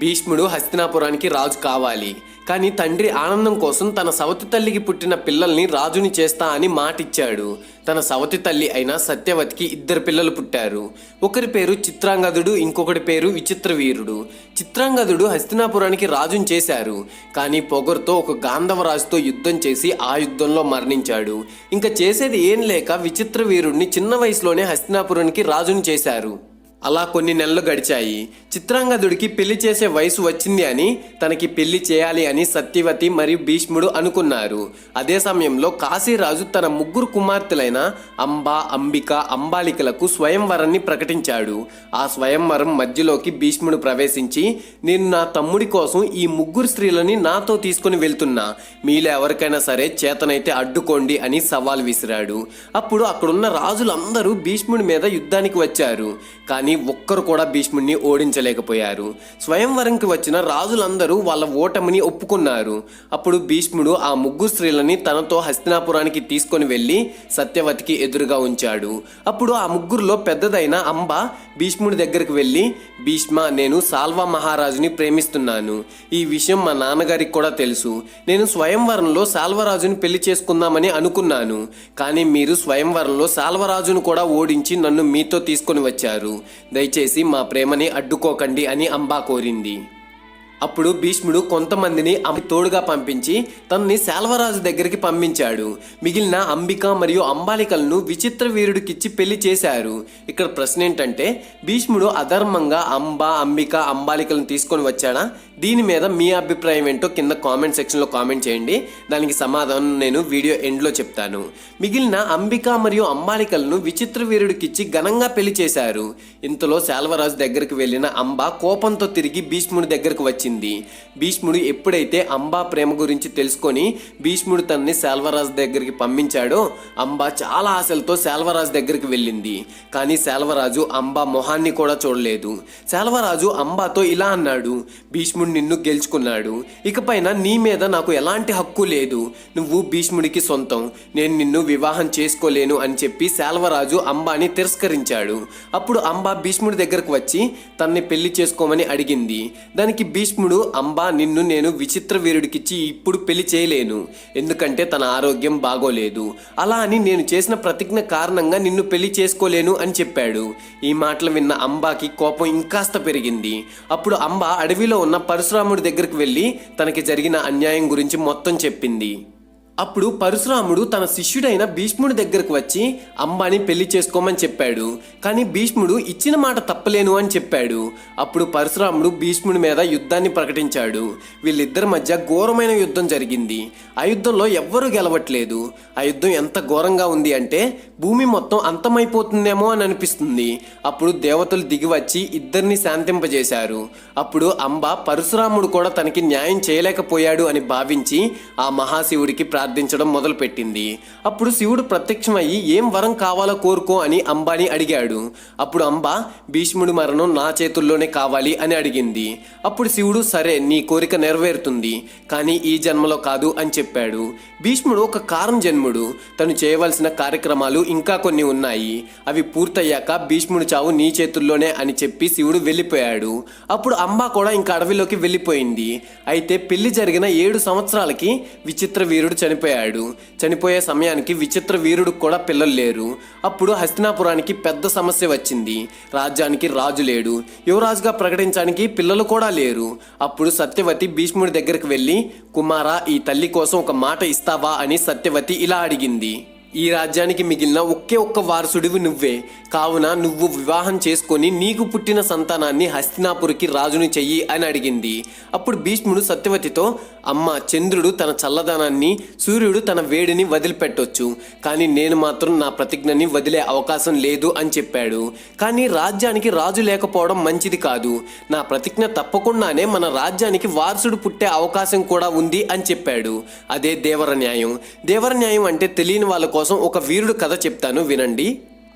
భీష్ముడు హస్తినాపురానికి రాజు కావాలి. కానీ తండ్రి ఆనందం కోసం తన సవతి తల్లికి పుట్టిన పిల్లల్ని రాజుని చేస్తా అని మాటిచ్చాడు. తన సవతి తల్లి అయిన సత్యవతికి ఇద్దరు పిల్లలు పుట్టారు. ఒకరి పేరు చిత్రాంగదుడు ఇంకొకటి పేరు విచిత్రవీరుడు. చిత్రాంగదుడు హస్తినాపురానికి రాజుని చేశారు. కానీ పొగరుతో ఒక గాంధవరాజుతో యుద్ధం చేసి ఆ యుద్ధంలో మరణించాడు. ఇంకా చేసేది ఏం లేక విచిత్ర వీరుడిని చిన్న వయసులోనే హస్తినాపురానికి రాజుని చేశారు. అలా కొన్ని నెలలు గడిచాయి. చిత్రాంగదుడికి పెళ్ళి చేసే వయసు వచ్చింది అని తనకి పెళ్ళి చేయాలి అని సత్యవతి మరియు భీష్ముడు అనుకున్నారు. అదే సమయంలో కాశీరాజు తన ముగ్గురు కుమార్తెలైన అంబ అంబిక అంబాలికలకు స్వయంవరాన్ని ప్రకటించాడు. ఆ స్వయంవరం మధ్యలోకి భీష్ముడు ప్రవేశించి నేను నా తమ్ముడి కోసం ఈ ముగ్గురు స్త్రీలని నాతో తీసుకుని వెళ్తున్నా. మీలో ఎవరికైనా సరే చేతనైతే అడ్డుకోండి అని సవాల్ విసిరాడు. అప్పుడు అక్కడున్న రాజులందరూ భీష్ముడి మీద యుద్ధానికి వచ్చారు. కానీ ఒక్కరు కూడా భీష్ముడిని ఓడించలేకపోయారు. స్వయంవరంకి వచ్చిన రాజులందరూ వాళ్ళ ఓటమిని ఒప్పుకున్నారు. అప్పుడు భీష్ముడు ఆ ముగ్గురు స్త్రీలని తనతో హస్తినాపురానికి తీసుకొని వెళ్ళి సత్యవతికి ఎదురుగా ఉంచాడు. అప్పుడు ఆ ముగ్గురులో పెద్దదైన అంబ భీష్ముడి దగ్గరికి వెళ్ళి భీష్మ నేను సాల్వా మహారాజుని ప్రేమిస్తున్నాను. ఈ విషయం మా నాన్నగారికి కూడా తెలుసు. నేను స్వయంవరంలో సాల్వరాజుని పెళ్ళి చేసుకుందామని అనుకున్నాను. కానీ మీరు స్వయంవరంలో సాల్వరాజును కూడా ఓడించి నన్ను మీతో తీసుకొని వచ్చారు. దయచేసి మా ప్రేమని అడ్డుకోకండి అని అంబా కోరింది. అప్పుడు భీష్ముడు కొంతమందిని ఆమె తోడుగా పంపించి తనని శాల్వరాజు దగ్గరికి పంపించాడు. మిగిలిన అంబిక మరియు అంబాలికలను విచిత్ర వీరుడికిచ్చి పెళ్ళి చేశారు. ఇక్కడ ప్రశ్న ఏంటంటే భీష్ముడు అధర్మంగా అంబ అంబిక అంబాలికలను తీసుకొని వచ్చాడా? దీని మీద మీ అభిప్రాయం ఏంటో కింద కామెంట్ సెక్షన్లో కామెంట్ చేయండి. దానికి సమాధానం నేను వీడియో ఎండ్లో చెప్తాను. మిగిలిన అంబిక మరియు అంబాలికలను విచిత్ర వీరుడికిచ్చి ఘనంగా పెళ్ళి చేశారు. ఇంతలో శాల్వరాజు దగ్గరికి వెళ్ళిన అంబ కోపంతో తిరిగి భీష్ముడి దగ్గరకు వచ్చింది. భీష్ముడు ఎప్పుడైతే అంబా ప్రేమ గురించి తెలుసుకొని భీష్ముడు తనని శాల్వరాజు దగ్గరికి పంపించాడో అంబ చాలా ఆశలతో శాల్వరాజు దగ్గరికి వెళ్ళింది. కానీ శాల్వరాజు అంబా మొహాన్ని కూడా చూడలేదు. శాల్వరాజు అంబాతో ఇలా అన్నాడు భీష్ముడు నిన్ను గెలుచుకున్నాడు. ఇకపైన నీ మీద నాకు ఎలాంటి హక్కు లేదు. నువ్వు భీష్ముడికి సొంతం. నేను నిన్ను వివాహం చేసుకోలేను అని చెప్పి శాల్వరాజు అంబాని తిరస్కరించాడు. అప్పుడు అంబా భీష్ముడి దగ్గరకు వచ్చి తన్ని పెళ్ళి చేసుకోమని అడిగింది. దానికి భీష్ముడు అంబా నిన్ను నేను విచిత్ర వీరుడికిచ్చి ఇప్పుడు పెళ్ళి చేయలేను. ఎందుకంటే తన ఆరోగ్యం బాగోలేదు. అలా అని నేను చేసిన ప్రతిజ్ఞ కారణంగా నిన్ను పెళ్ళి చేసుకోలేను అని చెప్పాడు. ఈ మాటలు విన్న అంబాకి కోపం ఇంకాస్త పెరిగింది. అప్పుడు అంబ అడవిలో ఉన్న పరశురాముడి దగ్గరికి వెళ్ళి తనకి జరిగిన అన్యాయం గురించి మొత్తం చెప్పింది. అప్పుడు పరశురాముడు తన శిష్యుడైన భీష్ముడి దగ్గరకు వచ్చి అంబాని పెళ్ళి చేసుకోమని చెప్పాడు. కానీ భీష్ముడు ఇచ్చిన మాట తప్పలేను అని చెప్పాడు. అప్పుడు పరశురాముడు భీష్ముడి మీద యుద్ధాన్ని ప్రకటించాడు. వీళ్ళిద్దరి మధ్య ఘోరమైన యుద్ధం జరిగింది. ఆ యుద్ధంలో ఎవ్వరూ గెలవట్లేదు. ఆ యుద్ధం ఎంత ఘోరంగా ఉంది అంటే భూమి మొత్తం అంతమైపోతుందేమో అని అనిపిస్తుంది. అప్పుడు దేవతలు దిగి వచ్చి ఇద్దరిని శాంతింపజేశారు. అప్పుడు అంబ పరశురాముడు కూడా తనకి న్యాయం చేయలేకపోయాడు అని భావించి ఆ మహాశివుడికి ప్రార్థించడం మొదలుపెట్టింది. అప్పుడు శివుడు ప్రత్యక్షమయ్యి ఏం వరం కావాలో కోరుకో అని అంబాని అడిగాడు. అప్పుడు అంబ భీష్ముడి మరణం నా చేతుల్లోనే కావాలి అని అడిగింది. అప్పుడు శివుడు సరే నీ కోరిక నెరవేరుతుంది కానీ ఈ జన్మలో కాదు అని చెప్పాడు. భీష్ముడు ఒక కారం జన్ముడు. తను చేయవలసిన కార్యక్రమాలు ఇంకా కొన్ని ఉన్నాయి. అవి పూర్తయ్యాక భీష్ముడు చావు నీ చేతుల్లోనే అని చెప్పి శివుడు వెళ్ళిపోయాడు. అప్పుడు అంబ కూడా ఇంకా అడవిలోకి వెళ్ళిపోయింది. అయితే పెళ్ళి జరిగిన ఏడు సంవత్సరాలకి విచిత్ర వీరుడు చనిపోయాడు చనిపోయాడు. చనిపోయే సమయానికి విచిత్ర వీరుడు కూడా పిల్లలు లేరు. అప్పుడు హస్తినాపురానికి పెద్ద సమస్య వచ్చింది. రాజ్యానికి రాజు లేడు. యువరాజుగా ప్రకటించడానికి పిల్లలు కూడా లేరు. అప్పుడు సత్యవతి భీష్ముడి దగ్గరికి వెళ్ళి కుమారా ఈ తల్లి కోసం ఒక మాట ఇస్తావా? అని సత్యవతి ఇలా అడిగింది. ఈ రాజ్యానికి మిగిలిన ఒకే ఒక్క వారసుడివి నువ్వే. కావున నువ్వు వివాహం చేసుకొని నీకు పుట్టిన సంతానాన్ని హస్తినాపురికి రాజుని చెయ్యి అని అడిగింది. అప్పుడు భీష్ముడు సత్యవతితో అమ్మ చంద్రుడు తన చల్లదనాన్ని సూర్యుడు తన వేడిని వదిలిపెట్టొచ్చు. కానీ నేను మాత్రం నా ప్రతిజ్ఞని వదిలే అవకాశం లేదు అని చెప్పాడు. కానీ రాజ్యానికి రాజు లేకపోవడం మంచిది కాదు. నా ప్రతిజ్ఞ తప్పకుండానే మన రాజ్యానికి వారసుడు పుట్టే అవకాశం కూడా ఉంది అని చెప్పాడు. అదే దేవర న్యాయం. దేవర న్యాయం అంటే తెలియని వాళ్ళకు కోసం ఒక వీరుడు కథ చెప్తాను వినండి.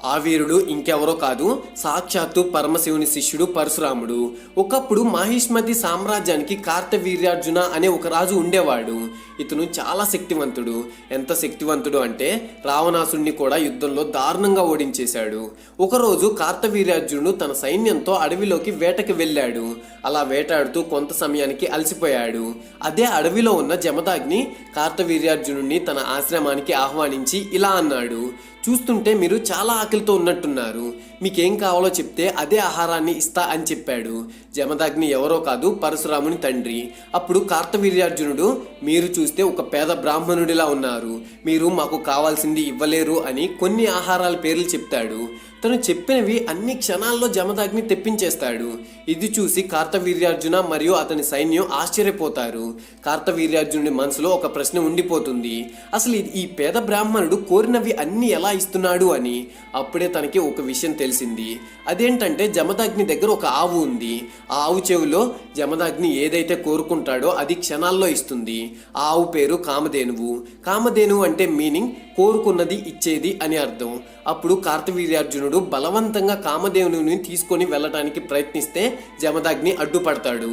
ఆ వీరుడు ఇంకెవరో కాదు సాక్షాత్తు పరమశివుని శిష్యుడు పరశురాముడు. ఒకప్పుడు మహిష్మతి సామ్రాజ్యానికి కార్తవీర్యార్జున అనే ఒక రాజు ఉండేవాడు. ఇతను చాలా శక్తివంతుడు. ఎంత శక్తివంతుడు అంటే రావణాసుడిని కూడా యుద్ధంలో దారుణంగా ఓడించేశాడు. ఒకరోజు కార్తవీర్యార్జునుడు తన సైన్యంతో అడవిలోకి వేటకి వెళ్ళాడు. అలా వేటాడుతూ కొంత సమయానికి అలసిపోయాడు. అదే అడవిలో ఉన్న జమదాగ్ని కార్తవీర్యార్జునుడిని తన ఆశ్రమానికి ఆహ్వానించి ఇలా అన్నాడు. చూస్తుంటే మీరు చాలా ఆకలితో ఉన్నట్టున్నారు. మీకేం కావాలో చెప్తే అదే ఆహారాన్ని ఇస్తా అని చెప్పాడు. జమదగ్ని ఎవరో కాదు పరశురాముని తండ్రి. అప్పుడు కార్తవీర్యార్జునుడు మీరు చూస్తే ఒక పేద బ్రాహ్మణుడిలా ఉన్నారు. మీరు మాకు కావాల్సింది ఇవ్వలేరు అని కొన్ని ఆహారాల పేర్లు చెప్తాడు. తను చెప్పినవి అన్ని క్షణాల్లో జమదాగ్ని తెప్పించేస్తాడు. ఇది చూసి కార్తవీర్యార్జున మరియు అతని సైన్యం ఆశ్చర్యపోతారు. కార్తవీర్యార్జునుడి మనసులో ఒక ప్రశ్న ఉండిపోతుంది. అసలు ఈ- ఈ పేద బ్రాహ్మణుడు కోరినవి అన్ని ఎలా ఇస్తున్నాడు అని. అప్పుడే తనకి ఒక విషయం తెలిసింది. అదేంటంటే జమదాగ్ని దగ్గర ఒక ఆవు ఉంది. ఆ ఆవు చెవిలో జమదాగ్ని ఏదైతే కోరుకుంటాడో అది క్షణాల్లో ఇస్తుంది. ఆ ఆవు పేరు కామధేనువు. కామధేనువు అంటే మీనింగ్ కోరుకున్నది ఇచ్చేది అని అర్థం. అప్పుడు కార్తవీర్యార్జునుడు బలవంతంగా కామధేనువుని తీసుకొని వెళ్ళటానికి ప్రయత్నిస్తే జమదాగ్ని అడ్డుపడతాడు.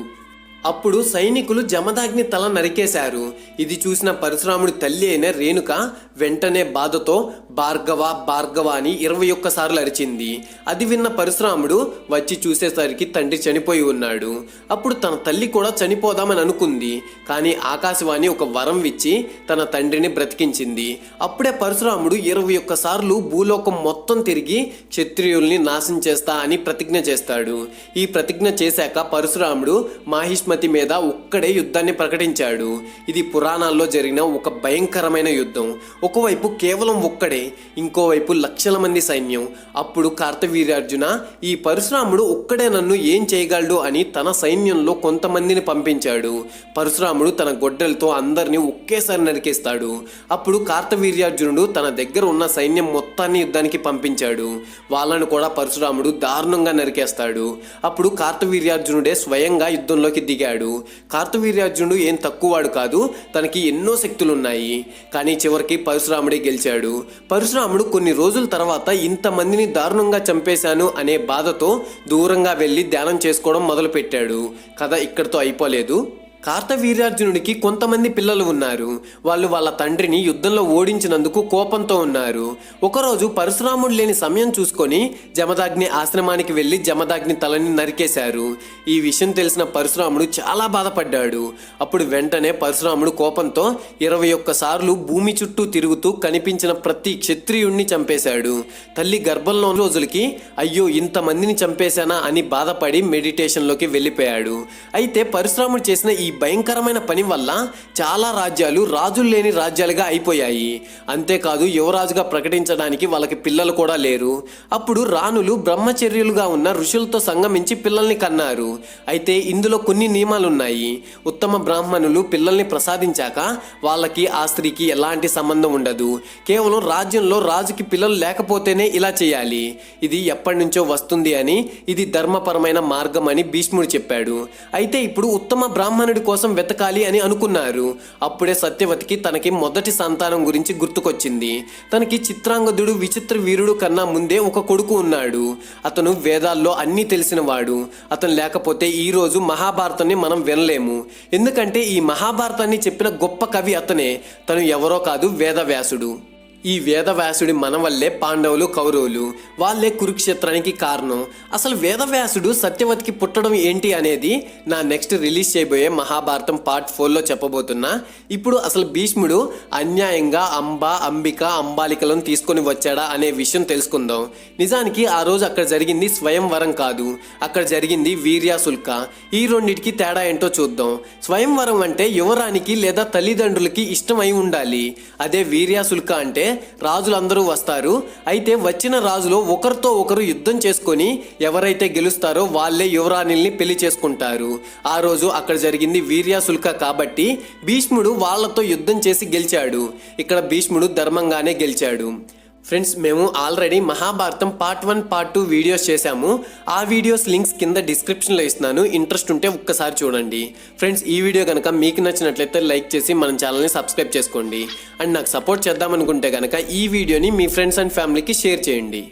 అప్పుడు సైనికులు జమదాగ్ని తల నరికేశారు. ఇది చూసిన పరశురాముడి తల్లి అయిన రేణుక వెంటనే బాధతో భార్గవ భార్గవ అని ఇరవై ఒక్కసార్లు అరిచింది. అది విన్న పరశురాముడు వచ్చి చూసేసరికి తండ్రి చనిపోయి ఉన్నాడు. అప్పుడు తన తల్లి కూడా చనిపోదామని అనుకుంది. కానీ ఆకాశవాణి ఒక వరం ఇచ్చి తన తండ్రిని బ్రతికించింది. అప్పుడే పరశురాముడు ఇరవై ఒక్కసార్లు భూలోకం మొత్తం తిరిగి క్షత్రియుల్ని నాశనం చేస్తా అని ప్రతిజ్ఞ చేస్తాడు. ఈ ప్రతిజ్ఞ చేశాక పరశురాముడు మాహిష్మతి మీద ఒక్కడే యుద్ధాన్ని ప్రకటించాడు. ఇది పురాణాల్లో జరిగిన ఒక భయంకరమైన యుద్ధం. ఒకవైపు కేవలం ఒక్కడే ఇంకోవైపు లక్షల మంది సైన్యం. అప్పుడు కార్తవీర్యార్జున ఈ పరశురాముడు ఒక్కడే నన్ను ఏం చేయగలడు? అని తన సైన్యంలో కొంతమందిని పంపించాడు. పరశురాముడు తన గొడ్డలతో అందరినీ ఒకేసారి నరికేస్తాడు. అప్పుడు కార్తవీర్యార్జునుడు తన దగ్గర ఉన్న సైన్యం మొత్తాన్ని యుద్ధానికి పంపించాడు. వాళ్ళను కూడా పరశురాముడు దారుణంగా నరికేస్తాడు. అప్పుడు కార్తవీర్యార్జునుడే స్వయంగా యుద్ధంలోకి దిగాడు కార్తవీర్యార్జునుడు ఏం తక్కువవాడు కాదు తనకి ఎన్నో శక్తులున్నాయి. కానీ చివరికి పరశురాముడే గెలిచాడు. పరశురాముడు కొన్ని రోజుల తర్వాత ఇంతమందిని దారుణంగా చంపేశాను అనే బాధతో దూరంగా వెళ్ళి ధ్యానం చేసుకోవడం మొదలుపెట్టాడు. కథ ఇక్కడితో అయిపోలేదు. కార్తవీర్యార్జునుడికి కొంతమంది పిల్లలు ఉన్నారు. వాళ్ళు వాళ్ళ తండ్రిని యుద్ధంలో ఓడించినందుకు కోపంతో ఉన్నారు. ఒకరోజు పరశురాముడు లేని సమయం చూసుకొని జమదాగ్ని ఆశ్రమానికి వెళ్ళి జమదాగ్ని తలని నరికేశారు. ఈ విషయం తెలిసిన పరశురాముడు చాలా బాధపడ్డాడు. అప్పుడు వెంటనే పరశురాముడు కోపంతో ఇరవై ఒక్కసార్లు భూమి చుట్టూ తిరుగుతూ కనిపించిన ప్రతి క్షత్రియుణ్ణి చంపేశాడు. తల్లి గర్భంలో రోజులకి అయ్యో ఇంతమందిని చంపేశానా? అని బాధపడి మెడిటేషన్లోకి వెళ్ళిపోయాడు. అయితే పరశురాముడు చేసిన ఈ భయంకరమైన పని వల్ల చాలా రాజ్యాలు రాజులు లేని రాజ్యాలుగా అయిపోయాయి. అంతేకాదు యువరాజుగా ప్రకటించడానికి వాళ్ళకి పిల్లలు కూడా లేరు. అప్పుడు రాణులు బ్రహ్మచర్యులుగా ఉన్న ఋషులతో సంగమించి పిల్లల్ని కన్నారు. అయితే ఇందులో కొన్ని నియమాలు ఉన్నాయి ఉత్తమ బ్రాహ్మణులు పిల్లల్ని ప్రసాదించాక వాళ్ళకి ఆ స్త్రీకి ఎలాంటి సంబంధం ఉండదు. కేవలం రాజ్యంలో రాజుకి పిల్లలు లేకపోతేనే ఇలా చేయాలి. ఇది ఎప్పటి నుంచో వస్తుంది అని ఇది ధర్మపరమైన మార్గం అని భీష్ముడు చెప్పాడు. అయితే ఇప్పుడు ఉత్తమ బ్రాహ్మణుడు కోసం వెతకాలి అని అనుకున్నారు. అప్పుడే సత్యవతికి తనకి మొదటి సంతానం గురించి గుర్తుకొచ్చింది. తనకి చిత్రాంగదుడు విచిత్ర వీరుడు కన్నా ముందే ఒక కొడుకు ఉన్నాడు. అతను వేదాల్లో అన్నీ తెలిసినవాడు. అతను లేకపోతే ఈ రోజు మహాభారతాన్ని మనం వినలేము. ఎందుకంటే ఈ మహాభారతాన్ని చెప్పిన గొప్ప కవి అతనే. తను ఎవరో కాదు వేదవ్యాసుడు. ఈ వేదవ్యాసుడి మన వల్లే పాండవులు కౌరవులు. వాళ్ళే కురుక్షేత్రానికి కారణం. అసలు వేదవ్యాసుడు సత్యవతికి పుట్టడం ఏంటి అనేది నా నెక్స్ట్ రిలీజ్ చేయబోయే మహాభారతం పార్ట్ ఫోర్లో చెప్పబోతున్నా. ఇప్పుడు అసలు భీష్ముడు అన్యాయంగా అంబ అంబిక అంబాలికలను తీసుకొని వచ్చాడా అనే విషయం తెలుసుకుందాం. నిజానికి ఆ రోజు అక్కడ జరిగింది స్వయంవరం కాదు. అక్కడ జరిగింది వీర్యాసుల్క ఈ రెండింటికి తేడా ఏంటో చూద్దాం. స్వయంవరం అంటే యువరానికి లేదా తల్లిదండ్రులకి ఇష్టం ఉండాలి. అదే వీర్యాసుల్క అంటే రాజులందరూ వస్తారు. అయితే వచ్చిన రాజులో ఒకరితో ఒకరు యుద్ధం చేసుకొని ఎవరైతే గెలుస్తారో వాళ్ళే యువరాణిల్ని పెళ్ళి చేసుకుంటారు. ఆ రోజు అక్కడ జరిగింది వీర్యాసుల్క కాబట్టి భీష్ముడు వాళ్ళతో యుద్ధం చేసి గెలిచాడు. ఇక్కడ భీష్ముడు ధర్మంగానే గెలిచాడు. ఫ్రెండ్స్ మేము already Mahabharatam part one part two videos చేశాము. ఆ వీడియోస్ లింక్స్ కింద డిస్క్రిప్షన్లో ఇస్తున్నాను. ఇంట్రెస్ట్ ఉంటే ఒక్కసారి చూడండి. ఫ్రెండ్స్ ఈ వీడియో కనుక మీకు నచ్చినట్లయితే లైక్ చేసి మన ఛానల్ని సబ్స్క్రైబ్ చేసుకోండి. అండ్ నాకు సపోర్ట్ చేద్దామనుకుంటే కనుక ఈ వీడియోని మీ ఫ్రెండ్స్ అండ్ ఫ్యామిలీకి షేర్ చేయండి.